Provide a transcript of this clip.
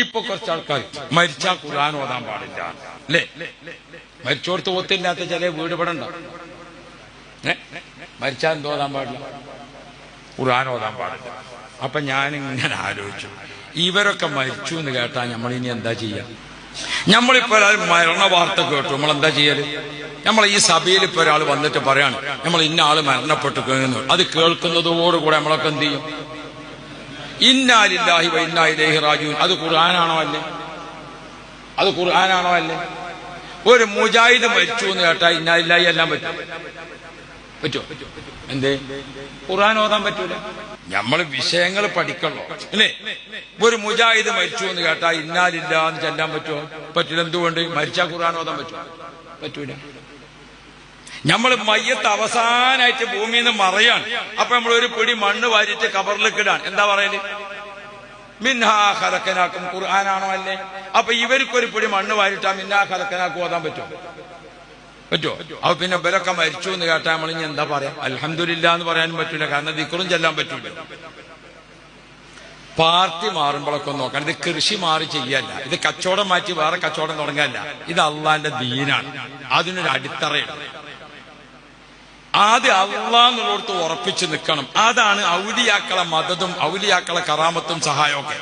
ഇപ്പൊ കുറച്ച് ആൾക്കാർ മരിച്ചാൽ ഖുർആൻ ഓതാൻ പാടില്ല. അല്ലേ മരിച്ചോടത്ത് ഓത്തില്ലാത്ത ചില വീട് ഏ? മരിച്ചാൽ എന്തോ ഓതാൻ പാടില്ല. ഖുർആൻ ഓതാൻ പാടില്ല. അപ്പൊ ഞാനിങ്ങനെ ആലോചിച്ചു. ഇവരൊക്കെ മരിച്ചു എന്ന് കേട്ടാ നമ്മൾ ഇനി എന്താ ചെയ്യാ? നമ്മളിപ്പോ ഒരാൾ മരണ വാർത്ത കേട്ടു. നമ്മൾ എന്താ ചെയ്യൽ? നമ്മൾ ഈ സഭയിൽ ഇപ്പൊ ഒരാൾ വന്നിട്ട് പറയാണ്. നമ്മൾ ഇന്ന ആൾ മരണപ്പെട്ടു അത് കേൾക്കുന്നതോടുകൂടെ നമ്മളൊക്കെ എന്ത് ചെയ്യും? ഇന്നാലില്ലാഹി വ ഇന്നാ ഇലൈഹി റാജിഊൻ. അത് ഖുർആനാണോ അല്ലേ? അത് ഖുർആനാണോ അല്ലേ? ഒരു മുജാഹിദ് മരിച്ചു എന്ന് കേട്ടാ ഇന്നാലില്ലാഹി എല്ലാം പറ്റും. പറ്റുമോ എന്തേ? ഖുർആൻ ഓതാൻ പറ്റൂല. നമ്മൾ വിഷയങ്ങൾ പഠിക്കണോ? അല്ലേ? ഒരു മുജാഹിദ് മരിച്ചു എന്ന് കേട്ടാ ഇന്നാലില്ല എന്ന് ചെല്ലാൻ പറ്റുമോ? പറ്റില്ല. എന്തുകൊണ്ട്? മരിച്ചാൽ ഖുർആൻ ഓതാൻ പറ്റുമോ? പറ്റൂല. നമ്മൾ മയ്യത്ത് അവസാനായിട്ട് ഭൂമിയിൽ നിന്ന് മറയാണ്. അപ്പൊ നമ്മൾ ഒരു പിടി മണ്ണ് വാരിയിട്ട് കബറിലേക്ക് ഇടാൻ എന്താ പറയൽ? മിൻഹാ ഖലക്കനാക്കും ഖുർആനാണോ അല്ലേ? അപ്പൊ ഇവർക്കൊരു പിടി മണ്ണ് വാരിട്ടാ മിന്നാ ഖലക്കനാക്കും ഓതാൻ പറ്റുമോ പറ്റുമോ അപ്പൊ പിന്നെ ഇവരൊക്കെ മരിച്ചു എന്ന് കേട്ടാ നമ്മൾ ഇനി എന്താ പറയാ? അലഹമില്ല എന്ന് പറയാനും പറ്റൂല. കാരണം ദിക്കറും ചെല്ലാൻ പറ്റൂല. പാർട്ടി മാറുമ്പോഴൊക്കെ ഒന്ന് ഇത് കൃഷി മാറി ചെയ്യല്ല. ഇത് കച്ചവടം മാറ്റി വേറെ കച്ചവടം തുടങ്ങല്ല. ഇത് അള്ളാന്റെ ദീനാണ്. അതിനൊരു അടിത്തറയുണ്ട് ആദ്യം അള്ളാന്നുള്ളടത്ത് ഉറപ്പിച്ചു നിൽക്കണം. അതാണ് ഔലിയാക്കളെ മതതും ഔലിയാക്കളെ കറാമത്തും സഹായമൊക്കെ.